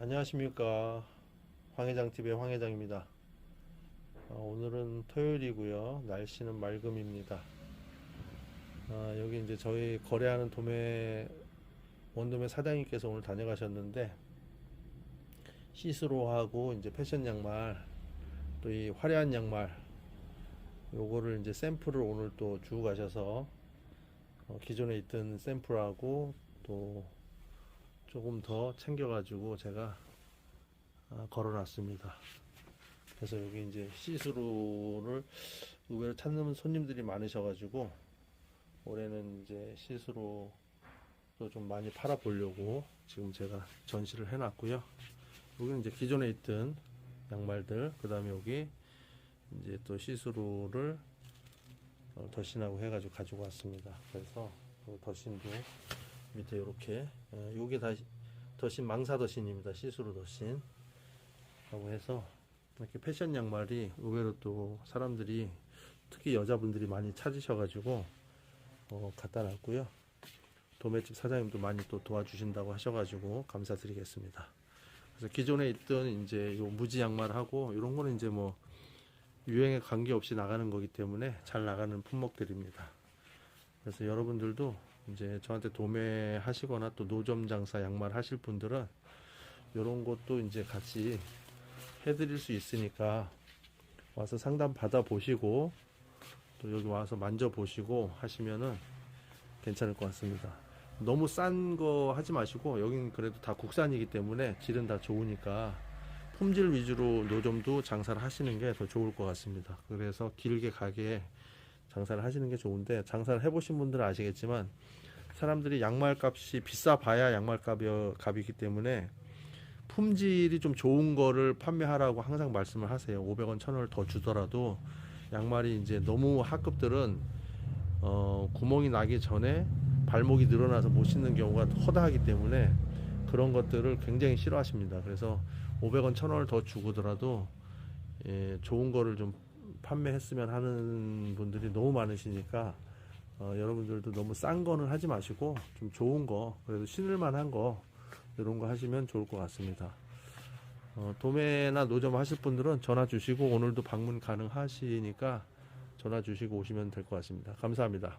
안녕하십니까. 황회장TV의 황회장입니다. 어, 오늘은 토요일이고요. 날씨는 맑음입니다. 아, 여기 이제 저희 거래하는 도매 원도매 사장님께서 오늘 다녀가셨는데 시스로하고 이제 패션 양말 또 이 화려한 양말 요거를 이제 샘플을 오늘 또 주고 가셔서 어, 기존에 있던 샘플하고 또 조금 더 챙겨가지고 제가 아, 걸어놨습니다. 그래서 여기 이제 시스루를 의외로 찾는 손님들이 많으셔가지고 올해는 이제 시스루도 좀 많이 팔아 보려고 지금 제가 전시를 해놨고요. 여기는 이제 기존에 있던 양말들, 그 다음에 여기 이제 또 시스루를 어, 더신하고 해가지고 가지고 왔습니다. 그래서 그 더신도 밑에 이렇게 어, 요게 다 더신 망사 더신입니다. 시스루 더신 라고 해서 이렇게 패션 양말이 의외로 또 사람들이 특히 여자분들이 많이 찾으셔가지고 어, 갖다 놨고요. 도매집 사장님도 많이 또 도와주신다고 하셔가지고 감사드리겠습니다. 그래서 기존에 있던 이제 요 무지 양말하고 이런 거는 이제 뭐 유행에 관계없이 나가는 거기 때문에 잘 나가는 품목들입니다. 그래서 여러분들도 이제 저한테 도매하시거나 또 노점 장사 양말 하실 분들은 이런 것도 이제 같이 해드릴 수 있으니까 와서 상담 받아 보시고 또 여기 와서 만져 보시고 하시면은 괜찮을 것 같습니다. 너무 싼 거 하지 마시고 여긴 그래도 다 국산이기 때문에 질은 다 좋으니까 품질 위주로 노점도 장사를 하시는 게 더 좋을 것 같습니다. 그래서 길게 가게 장사를 하시는 게 좋은데 장사를 해보신 분들은 아시겠지만 사람들이 양말 값이 비싸 봐야 양말 값이, 값이기 때문에 품질이 좀 좋은 거를 판매하라고 항상 말씀을 하세요. 500원, 1000원을 더 주더라도 양말이 이제 너무 하급들은 어, 구멍이 나기 전에 발목이 늘어나서 못 신는 경우가 허다하기 때문에 그런 것들을 굉장히 싫어하십니다. 그래서 500원, 1000원을 더 주고더라도 예, 좋은 거를 좀 판매했으면 하는 분들이 너무 많으시니까 어, 여러분들도 너무 싼 거는 하지 마시고 좀 좋은 거 그래도 신을 만한 거 이런 거 하시면 좋을 것 같습니다. 어, 도매나 노점 하실 분들은 전화 주시고 오늘도 방문 가능하시니까 전화 주시고 오시면 될 것 같습니다. 감사합니다.